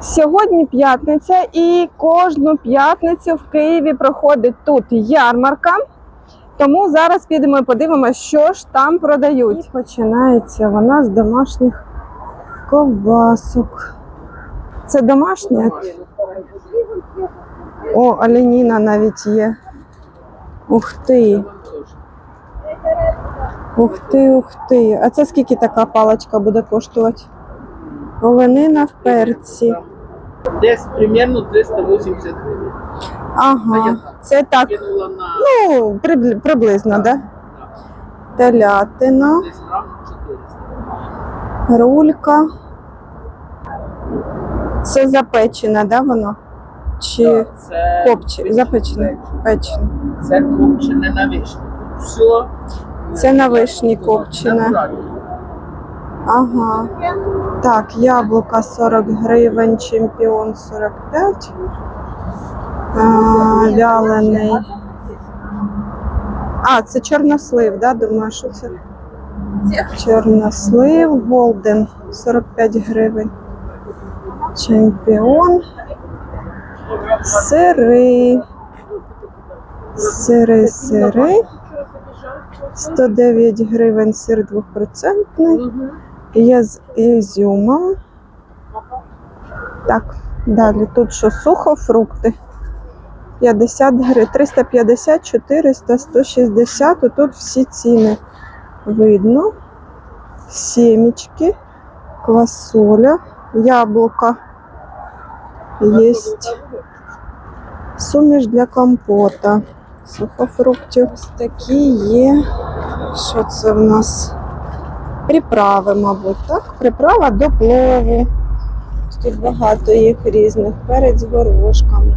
Сьогодні п'ятниця, і кожну п'ятницю в Києві проходить тут ярмарка. Тому зараз підемо і подивимося, що ж там продають. І починається вона з домашніх ковбасок. Це домашня? О, оленіна навіть є. Ух ти. Ух ти, ух ти. А це скільки така паличка буде коштувати? Оленина в перці. Десь примерно 380 гривень. Ага, це так, Кинула на ну, прибли- приблизно, да? Телятина, десь грам 400. рулька. Це запечена, да, воно? Чи Це копче, запечене? Печене. Це копчене на вишні. Все. Це на вишні копчене. Натурально. Ага. Так, яблука 40 гривень, чемпіон 45. А, вялений. А, це чорнослив, да? Думаю, що це? Чорнослив, голден 45 гривень. Чемпіон. Сири. Сири, сири. 109 гривень сир 2%. Є з ізюмом. Так, далі тут що сухофрукти. 50 гривень, 350, 400, 160. Тут всі ціни видно. Семечки, квасоля, яблука. Є суміш для компота. Сухофруктів. Ось такі є. Що це в нас? Приправи, мабуть, так? Приправа до плову. Тут багато їх різних. Перець з горошком.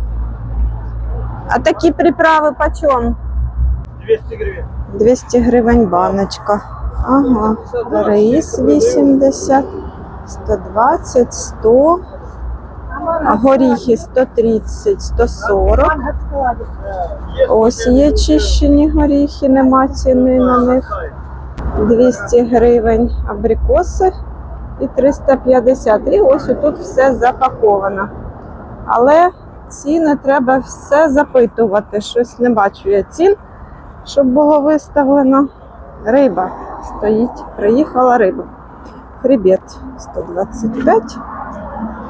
А такі приправи почем? 200 гривень. 200 гривень баночка. Ага. Рис 80, 120, 100. А горіхи 130, 140. Ось є чищені горіхи, нема ціни на них. 200 гривень абрикоси і 350. І ось тут все запаковано. Але ціни треба все запитувати. Щось не бачу я цін, щоб було виставлено. Риба стоїть. Приїхала риба. Хребет 125.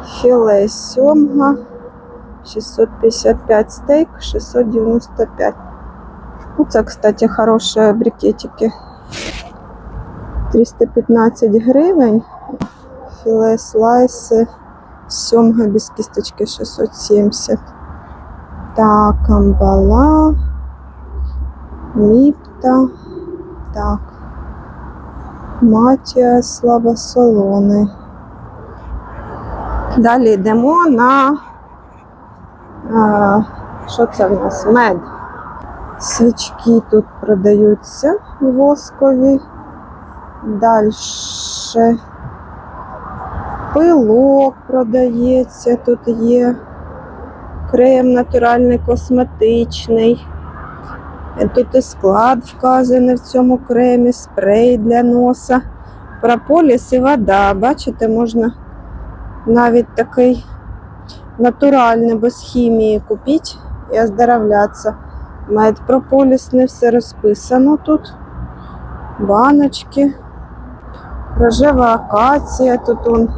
Філе сьомга 655 стейк, 695. Ну, це, кстати, хороші брикетики. 315 гривень. Філе слайси. Сьомга без кісточки 670. Так, амбала. Міпта. Так. Матія слабосолоний. Далі йдемо на а, що це в нас? Мед. Свічки тут продаються воскові. Далі пилок продається. Тут є крем натуральний косметичний. Тут і склад вказаний в цьому кремі, спрей для носа, прополіс і вода. Бачите, можна навіть такий натуральний, без хімії купити і оздоровлятися. Мед прополісний, все розписано тут. Баночки. Рожева акація, тут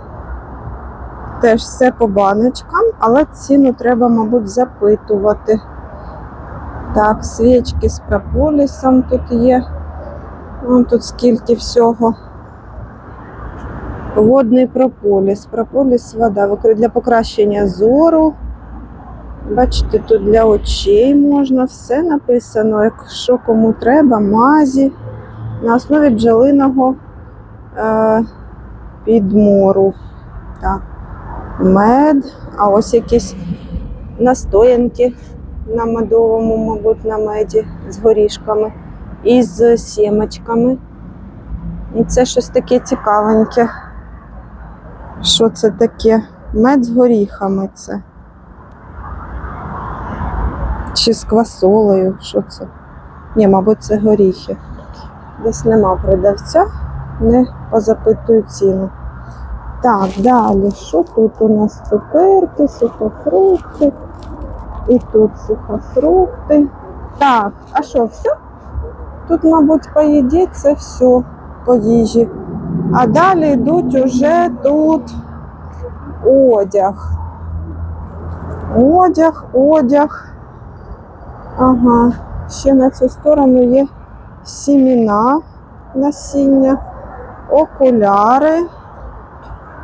теж все по баночкам, але ціну треба, мабуть, запитувати. Так, свічки з прополісом тут є. Вон тут скільки всього. Водний прополіс. Прополіс вода. Для покращення зору. Бачите, тут для очей можна все написано, якщо кому треба, мазі. На основі бджолиного підмору. Так. Мед. А ось якісь настоянки на медовому, мабуть, на меді з горішками і з сімочками. І це щось таке цікавеньке. Що це таке? Мед з горіхами це. Чи з квасолею? Що це? Ні, мабуть, це горіхи. Десь нема продавця, не позапитую ціну. Так, далі, що тут у нас цукерки, сухофрукти. І тут сухофрукти. Так, а що, все? Тут, мабуть, по їді це все по їжі. А далі йдуть уже тут одяг. Одяг, одяг. Ага. Ще на цю сторону є сіміна насіння, окуляри.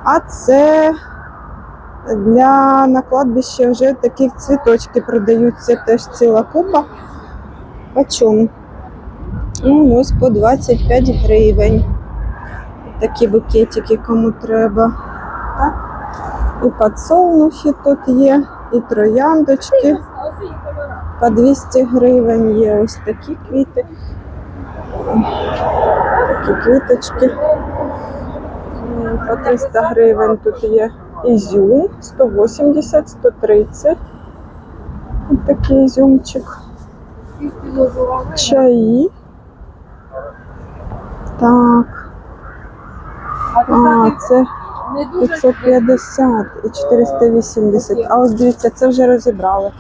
А це для на кладбищі вже такі цвіточки продаються, теж ціла купа. По чому? Ну, ось по 25 гривень. Такі букетики кому треба. Так? І подсолнухи тут є, і трояндочки. По 200 гривень є ось такі квіти. Такі квіточки. По 300 гривень тут є ізюм, 180, 130. Ось такий ізюмчик. Чаї. Так. А, це 550 і 480. А ось дивіться, це вже розібрали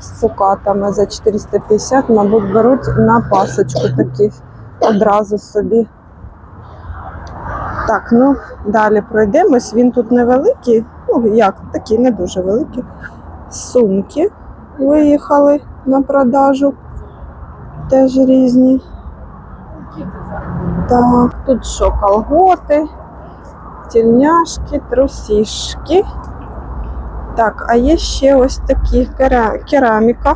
з цукатами за 450, мабуть, беруть на пасочку такі одразу собі. Так, ну далі пройдемось. Він тут невеликий, ну як, такі не дуже великі. Сумки виїхали на продажу. Теж різні. Так, тут що, колготи, тільняшки, трусішки. Так, а є ще ось такі кераміка.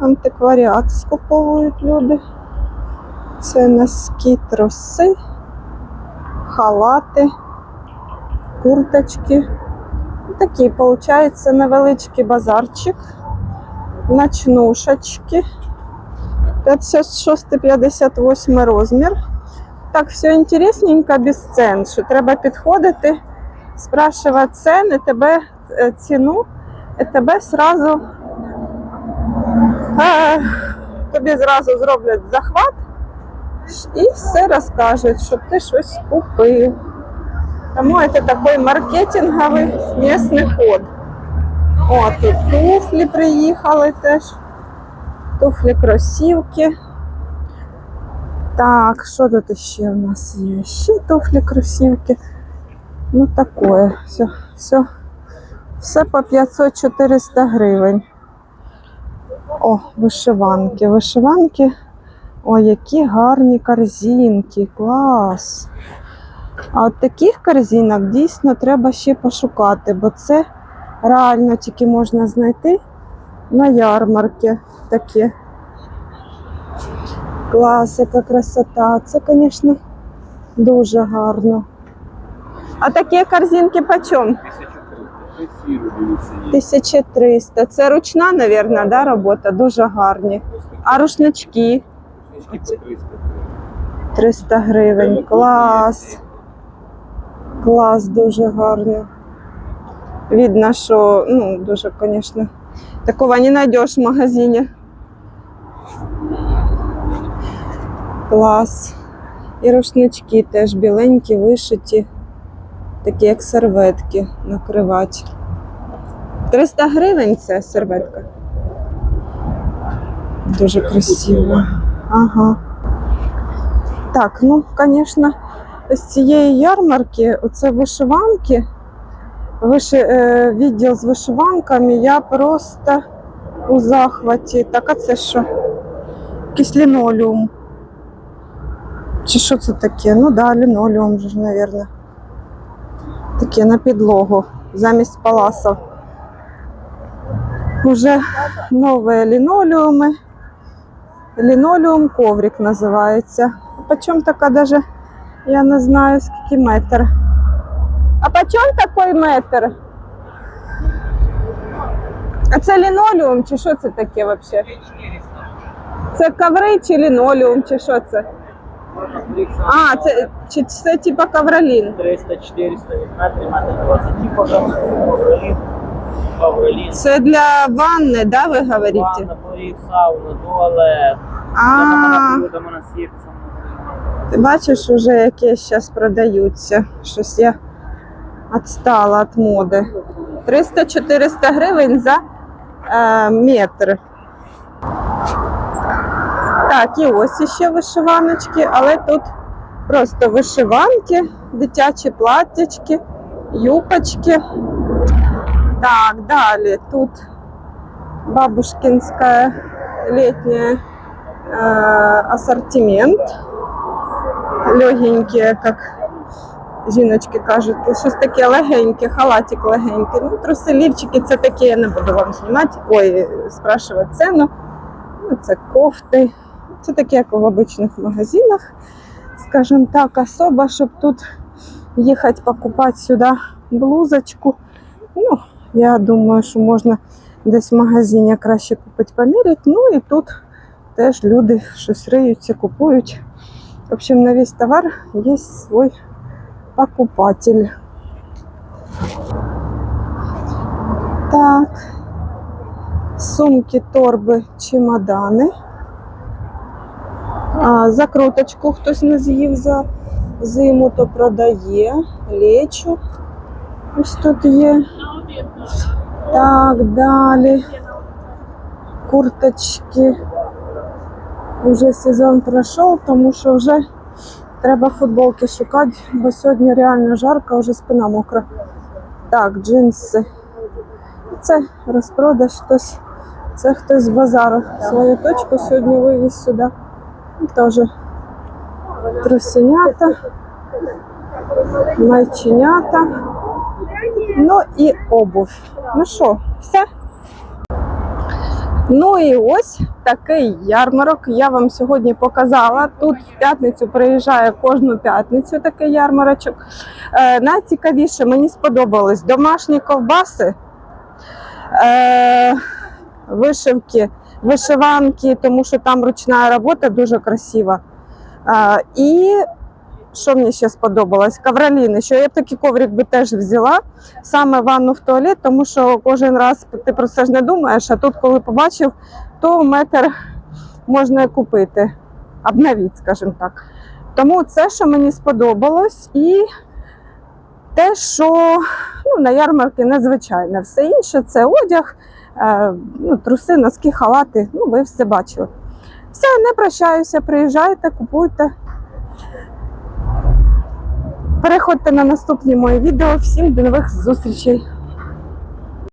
Антикваріат скуповують люди. Це носки, троси, халати, курточки. Такий, виходить, невеличкий базарчик. Ночнушечки. 56-58 розмір. Так, все інтересненько, без цен. Що треба підходити, спрашувати ціни, тебе е, ціну, і тебе сразу е, тобі зразу зроблять захват і все розкажуть, щоб ти щось купив. Тому це такий маркетинговий місний ход. О, тут туфлі приїхали теж. Туфлі, кросівки. Так, що тут ще у нас є? Ще туфлі, кросівки. Ну, таке. Все, все, все по 500-400 гривень. О, вишиванки. Вишиванки. О, які гарні корзинки. Клас. А от таких корзинок дійсно треба ще пошукати, бо це реально тільки можна знайти на ярмарці таке. Клас, яка красота. Це, звісно, дуже гарно. А такі корзинки по чому? 1300. Це ручна, мабуть, да, робота, дуже гарні. А рушнички 300 гривень. Клас. Клас, дуже гарно. Видно, що, ну, дуже, звісно, такого не знайдеш в магазині. Клас. І рушнички теж біленькі, вишиті, такі як серветки накривати. 300 гривень це серветка. Дуже красиво. Ага. Так, ну, звісно, з цієї ярмарки, оце вишиванки, виши, е, відділ з вишиванками, я просто у захваті. Так, а це що? Якийсь лінолеум. Чи що це таке? Ну да, лінолеум же мабуть. Таке на підлогу, замість паласов. Уже нові лінолеуми. Лінолеум коврик називається. Почем така даже, я не знаю, скільки метр. А почем такий метр? А це лінолеум чи що це таке взагалі? Це коври чи лінолеум, чи що це? А, це, чи це типа ковролін? 300-400 метрів, метр 20. Пожалуйста, ковролін. Ковролін. Це для ванни, да, ви говорите? Ванна, поріг, сауна, туалет. А, Там у нас є ти бачиш уже, які зараз продаються. Щось я відстала від моди. 300-400 гривень за е, метр. Так, і ось іще вишиваночки, але тут просто вишиванки, дитячі платтячки, юбочки. Так, далі тут бабушкинская летняя э, ассортимент. Легенькие, как жіночки кажуть, щось таке легеньке, халатик легенький. Ну, труси, лівчики, це таке я не буду вам знімати. Ой, спрашувати ціну. Ну, Це кофти. Це таке, як в обичних магазинах. Скажімо так, особа, щоб тут їхати покупати сюди блузочку. Ну, я думаю, що можна десь в магазині краще купити поміряти. Ну і тут теж люди щось риються, купують. В общем, на весь товар є свій покупатель. Так. Сумки, торби, чемодани. А, закруточку хтось не з'їв за зиму, то продає. Лечу. Ось тут є. Так, далі. Курточки. Уже сезон пройшов, тому що вже треба футболки шукати, бо сьогодні реально жарко, вже спина мокра. Так, джинси. Це розпродаж хтось. Це хтось з базару свою точку сьогодні вивіз сюди. Теж трусенята, майченята. Ну і обувь. Ну що, все? Ну і ось такий ярмарок. Я вам сьогодні показала. Тут в п'ятницю приїжджає кожну п'ятницю такий ярмарочок. Е, найцікавіше мені сподобались домашні ковбаси, е, вишивки, вишиванки, тому що там ручна робота дуже красива. Е, і що мені ще сподобалось? Ковроліни. Що я б такий коврик би теж взяла саме ванну в туалет, тому що кожен раз ти про це ж не думаєш, а тут, коли побачив, то метр можна і купити, обновити, скажімо так. Тому це, що мені сподобалось, і те, що ну, на ярмарці незвичайне. Все інше це одяг, е, ну, труси, носки, халати. Ну, ви все бачили. Все, не прощаюся, приїжджайте, купуйте. Переходьте на наступні мої відео. Всім до нових зустрічей!